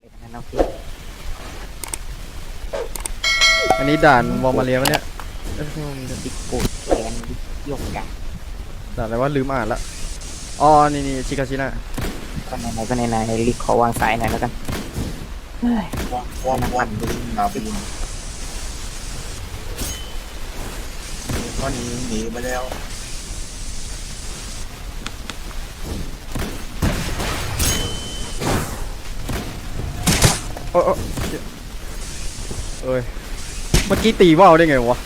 เลยนะน้องพี่อันนี้ด่านวอร์มาเลียวะเนี่ยเออมันจะติดกูดแกนยกกันด่านอะไรว่าลืมอ่านละอ๋อนี่นี่ชิคาชินะก็ในไหนก็ในไหนลิกขอวางสายหน่อยแล้วกันเฮ้ยว่างว่างวันบินมาบินก็หนีหนีไปแล้ว เออเออเอ้ย เมื่อกี้ตีว่าวได้ไงวะ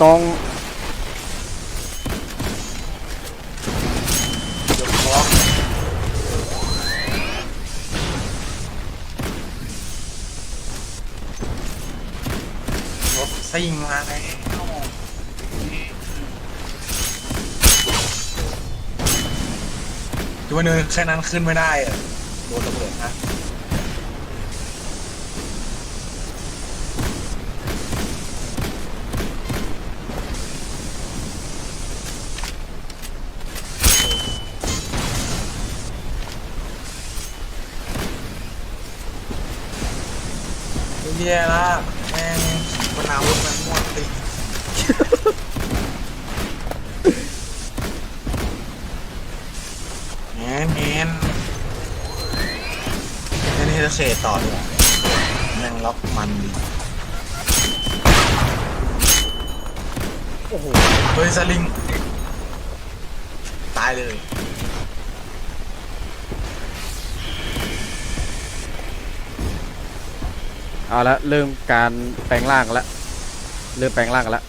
ตองรถซิ่งมาแล้วตัวเนินแค่นั้นขึ้นไม่ได้อะโดนระเบิดนะ เฮียละแม่งขีปนาวุธมันม่วนตีแงนแงนแงนนี่จะเสดต่อดีกว่าแม่งล็อกมันดีโอ้โหเฮ้ยสลิง ตายเลย เอาละเริ่มการแปลงร่างละเริ่มแปลงร่างกันละ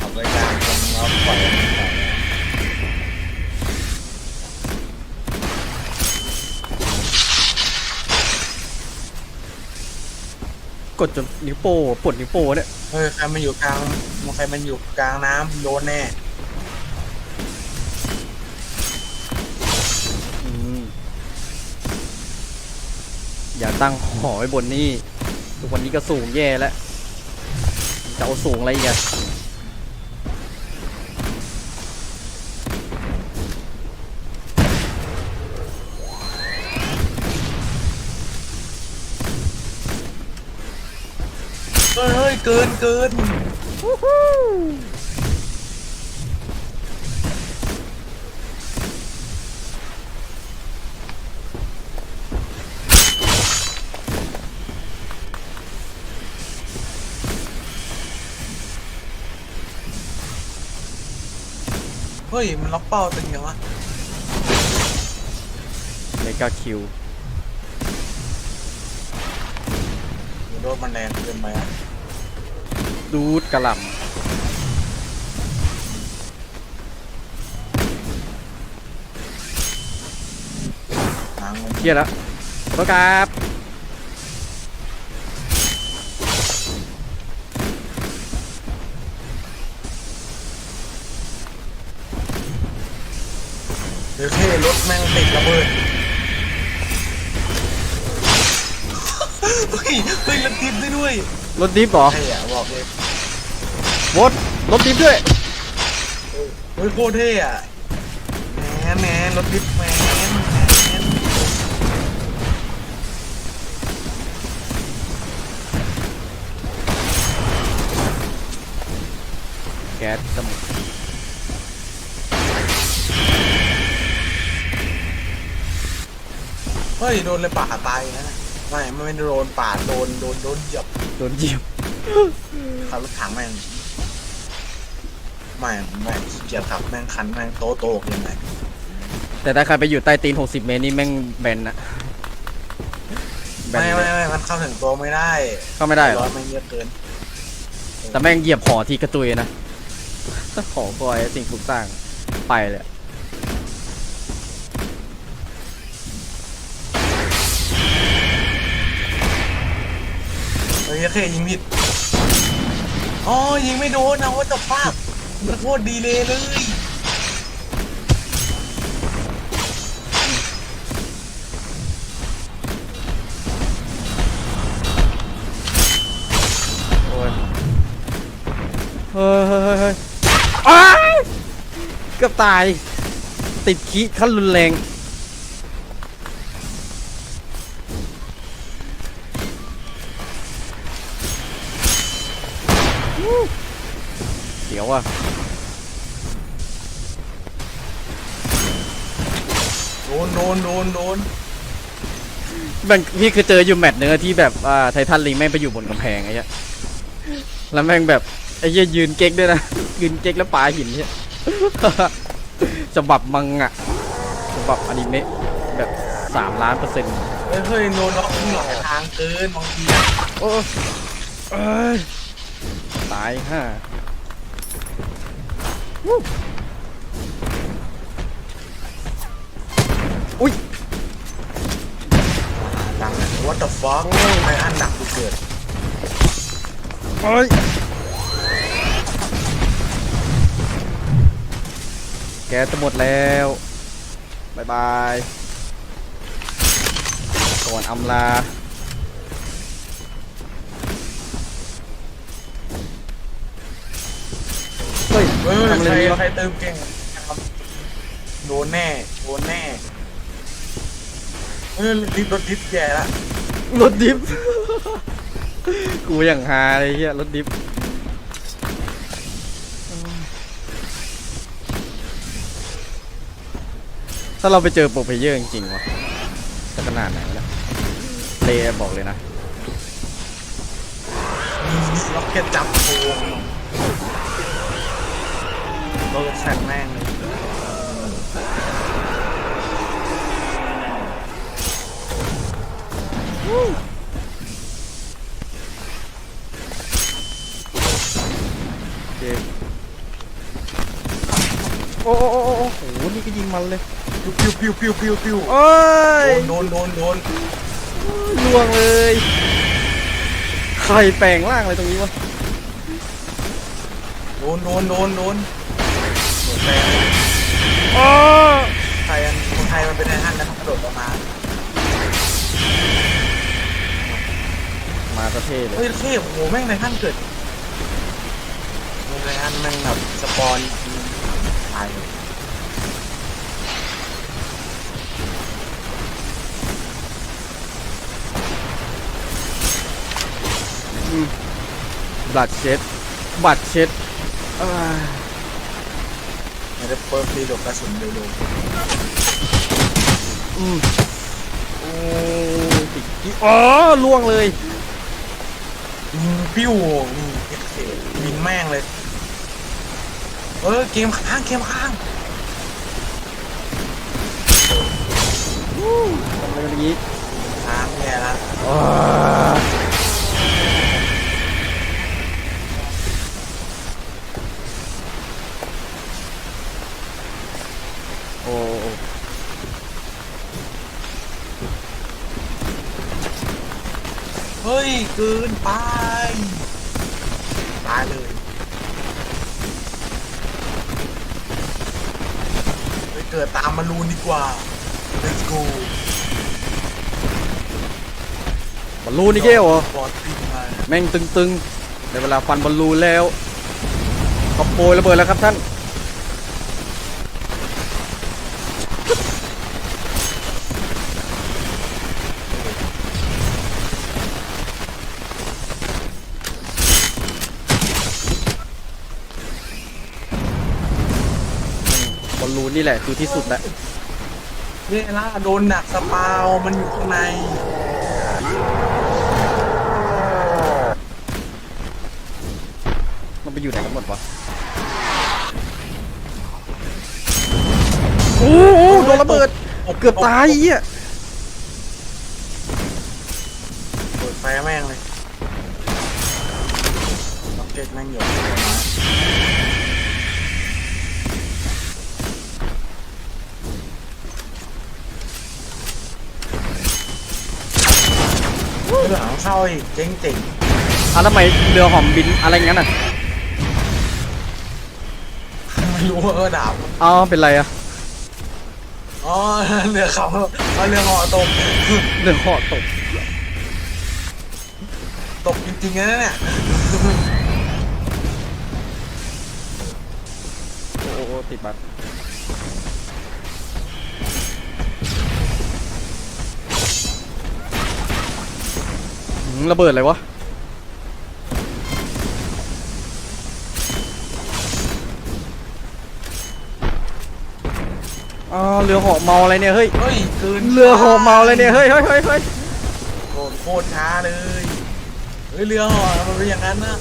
ขับรายการจนเราปล่อยกดจนนิ้วโป้ปวดนิ้วโป้เนี่ย เฮ้ยใครมันอยู่กลางมันใครมันอยู่กลางน้ำโดนแน่ อย่าตั้งหอไว้บนนี่ทุกวันนี้ก็สูงแย่แล้วจะเอาสูงอะไรอีกอะเฮ้ยเฮ้ยเกินเกิน ฮ้ย มันล็อกเป้าตึงยังวะเมกาคิวหรือโดนมันแรงเกินไปอะดูดกระหล่หางมันำเที่ยแล้วขอโทษครับเแม่งติดระเบิดเฮ้ยเฮ้ยรถติดได้ด้วยรถดิฟเหรอเท่อะบอกเลยวดรถดิฟด้วยเฮ้ยโคตรเท่อะแมนแมนรถดิฟแมนแมนแก๊สสมุนเฮ้ยโดนเลยป่าตายนะไม่ไม่โดนป่าโดนโดนโดนเหยียบโดนเหยียบขับรถถังแม่งไม่ไม่เกียร์ขับแม่งคันแม่งโตโตกยังไงแต่ถ้าใครไปอยู่ใต้ตีน 60 เมตรนี่แม่งแบนนะแบนไม่เลไม่ยไม่มันเข้าถึงตัวไม่ได้เข้าไม่ได้เหรร้ออยมันเยอะเกินแต่แม่งเหยียบหอทีกระตุยนะขอคอยสิ่งปลูกสร้างไปเลยเฮ้ ยแค่ยิงผิดอ๋อยิงไม่โดนนะว่าจะฟาดโคตรดีเลยเลยโอ้ยเฮ้ยเฮ้ยเฮ้ยเฮ้ยอ้ายเกือบตาย ติดขี้ขั้นรุนแรง วอะโดนโดนโดนโดนแม่งพี่เคยเจออยู่แมตช์เนื้อะที่แบบอ่าไททันลิงแม่งไปอยู่บนกำแพงไอ้เหี้ยแล้วแม่งแบบไอ้เหี้ยยืนเก๊กด้วยนะ ยืนเก๊กแล้วปาหินเหี้ยฉบับมังงะฉบับอนิเมะแบบสามล้านเปอร์เซ็นต์เฮ้ยเฮ้ยโดนน็อกหลายทางเกินบางทีอะโอ้เอ้ยตายห่า อุ้ยดังนะ what the fuck ไม่อันหนักกูเกิดเอ้ยแกจะหมดแล้วบายบาย ก่อนอำลา ฮ้ยเฮ้ยทำอะไรใครดีวะใครเติมเก่งนะครับโดนแน่โดนแน่เฮ้ยรีบรถดิฟแย่ละรถดิฟ กูอย่างฮาเลยเฮียรถดิฟถ้าเราไปเจอโปรเพลเยอร์จริงๆวะจะขนาดไหนวะเนี่ยเลบอกเลยนะ มีมินิล็อกเก็ตจับโค้ง รถแซงแม่งเลยโอเคโอ้โอ้โอ้โอ้โหนี่ก็ยิงมันเลยปิวปิวปิวปิวปิวปิ้วโอ้ยโดนโดนโดนล่วงเลย ใครแปลงร่างอะไรตรงนี้วะ โดนโดนโดนโดน โดนแรงอ๋อไทยอันคนไทยมันเป็นไอ้ฮันแล้วมันกระโดดออกมามาประเทศเลเฮ้ยยเท่โอ้โหแม่งในฮันเกิดในฮันแม่งแบบสปอนตายเลยบัตรเช็ดบัตรเช็ดอ่า ไม่ได้เปิดตีโดดกระสุนเร็วอืมโอ้ติดกี้อ๋อล่วงเลยๆยิงปิ้วนี่เอฟเยิงแม่งเลย เออเกมค้างเกมค้างทำอะไรอย่างนี้ค้างแย่ละอ่าโอ้ เฮ้ย เกินไปตายเลยไปเกิดตามมารูนดีกว่า let's go บอลลูนนี่แก้วเหรอบอลติงมาแม่งตึงๆในเวลาฟันบอลลูนแล้วขอบโปรยระเบิดแล้วครับท่าน อลลูนนี่แหละคือที่สุดแหละเนี่ยล่ะโดนหนักสปาวมันอยู่ข้างในมันไปอยู่ไหนกันหมดวะโอ้โหโดนระเบิด เกือบตายไอ้เหี้ยเปิดไฟแม่งเลยล็อกเก็ตแม่งอยู่ อีกเจ๋งเจ๋งอะแล้วทำไมเรือหอมบินอะไรงั้นอะไม่รู้ว่าเออดาบอ๋อเป็นไรอะอ๋อเรือเขาเอาเรือเหอตกเรือเหาะตกตกจริงๆนะเนี่ยโอ้โหติดบัตร หืมระเบิดอะไรวะอ๋อเรือเหาะเมาอะไรเนี่ยเฮ้ย เฮ้ยคืนเรือเหาะเมาอะไรเนี่ยเฮ้ยเฮ้ยเฮ้ยเฮ้ยโคตรโคตรช้าเลยเฮ้ยเรือเหอมันเป็นอย่างนั้นนะ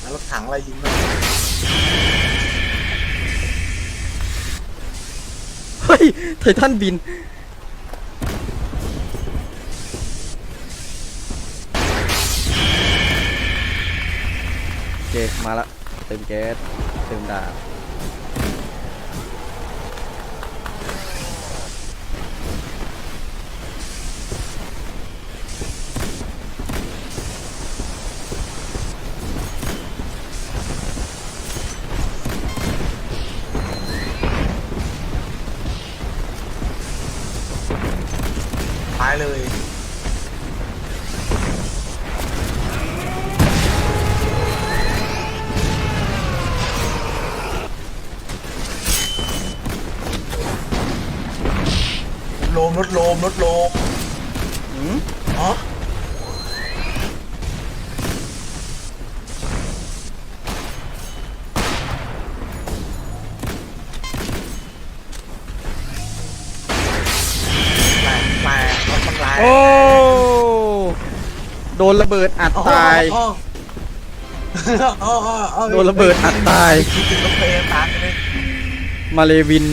แล้วรถถังอะไรยิงมันเฮ้ยไททันบิน เค มาละ เติมแก๊ส เติมดาบ ลมรถโลมอืมอ๋อแปลกแปลกรถมันแรงโอ้ โดนระเบิดอัดตายอ๋ออ๋ออ๋ออ๋อโดนระเบิดอัดตาย คิดถึงรถเพลงตายเลย มาเลวิน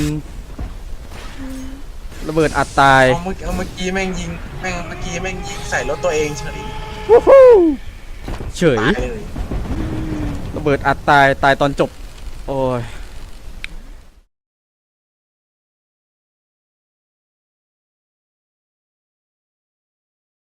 ระเบิดอัดตายเอาเมื่อเอาเมื่อกี้แม่งยิงแม่งเมื่อกี้แม่งยิงใส่รถตัวเองเฉยเฉยตายเลยระเบิดอัดตายตายตอนจบ โอ้ย